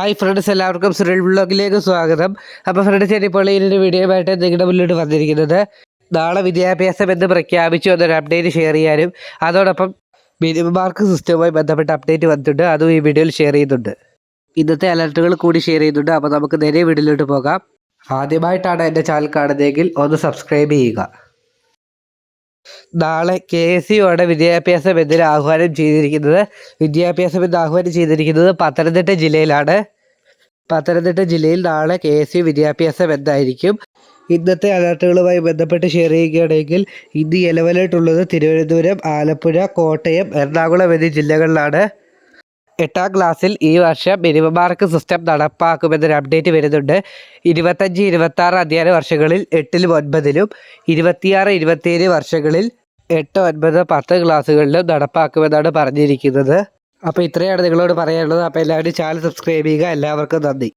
Hi friends എല്ലാവർക്കും സുരൽ ബ്ലോഗിലേക്ക് സ്വാഗതം. അപ്പോൾ ഫ്രണ്ട്സ് ഞാനിപ്പോൾ ഒരു വീഡിയോയുമായിട്ട് നിങ്ങളുടെ മുന്നിലോട്ട് വന്നിരിക്കുന്നത് നാളെ വിദ്യാഭ്യാസം എന്ന് പ്രഖ്യാപിച്ചു എന്നൊരു അപ്ഡേറ്റ് ഷെയർ ചെയ്യാനും അതോടൊപ്പം മിനിമം മാർക്ക് സിസ്റ്റവുമായി ബന്ധപ്പെട്ട അപ്ഡേറ്റ് വന്നിട്ടുണ്ട്. അതും ഈ വീഡിയോയിൽ ഷെയർ ചെയ്യുന്നുണ്ട്. ഇന്നത്തെ അലർട്ടുകൾ കൂടി ഷെയർ ചെയ്യുന്നുണ്ട്. അപ്പോൾ നമുക്ക് നേരെ വീഡിയോയിലോട്ട് പോകാം. ആദ്യമായിട്ടാണ് എന്റെ ചാനൽ കാണുന്നതെങ്കിൽ ഒന്ന് സബ്സ്ക്രൈബ് ചെയ്യുക. നാളെ കെ എസ് ആണ് വിദ്യാഭ്യാസ ബന്ധിന് ആഹ്വാനം ചെയ്തിരിക്കുന്നത്. വിദ്യാഭ്യാസ എന്ന് ആഹ്വാനം ചെയ്തിരിക്കുന്നത് പത്തനംതിട്ട ജില്ലയിലാണ്. പത്തനംതിട്ട ജില്ലയിൽ നാളെ കെ എസ് യു വിദ്യാഭ്യാസ ബന്ധായിരിക്കും ഇന്നത്തെ അലർട്ടുകളുമായി ബന്ധപ്പെട്ട് ഷെയർ ചെയ്യുകയാണെങ്കിൽ ഇന്ന് ഉള്ളത് തിരുവനന്തപുരം ആലപ്പുഴ കോട്ടയം എറണാകുളം എന്നീ ജില്ലകളിലാണ്. എട്ടാം ക്ലാസ്സിൽ ഈ വർഷം മിനിമം മാർക്ക് സിസ്റ്റം നടപ്പാക്കുമെന്നൊരു അപ്ഡേറ്റ് വരുന്നുണ്ട്. ഇരുപത്തഞ്ച് ഇരുപത്തി ആറ് അധ്യയന വർഷങ്ങളിൽ എട്ടിലും ഒൻപതിലും ഇരുപത്തിയാറ് ഇരുപത്തിയേഴ് വർഷങ്ങളിൽ എട്ട് ഒൻപത് പത്ത് ക്ലാസ്സുകളിലും നടപ്പാക്കുമെന്നാണ് പറഞ്ഞിരിക്കുന്നത്. അപ്പോൾ ഇത്രയാണ് നിങ്ങളോട് പറയാനുള്ളത്. അപ്പോൾ എല്ലാവരും ചാനൽ സബ്സ്ക്രൈബ് ചെയ്യുക. എല്ലാവർക്കും നന്ദി.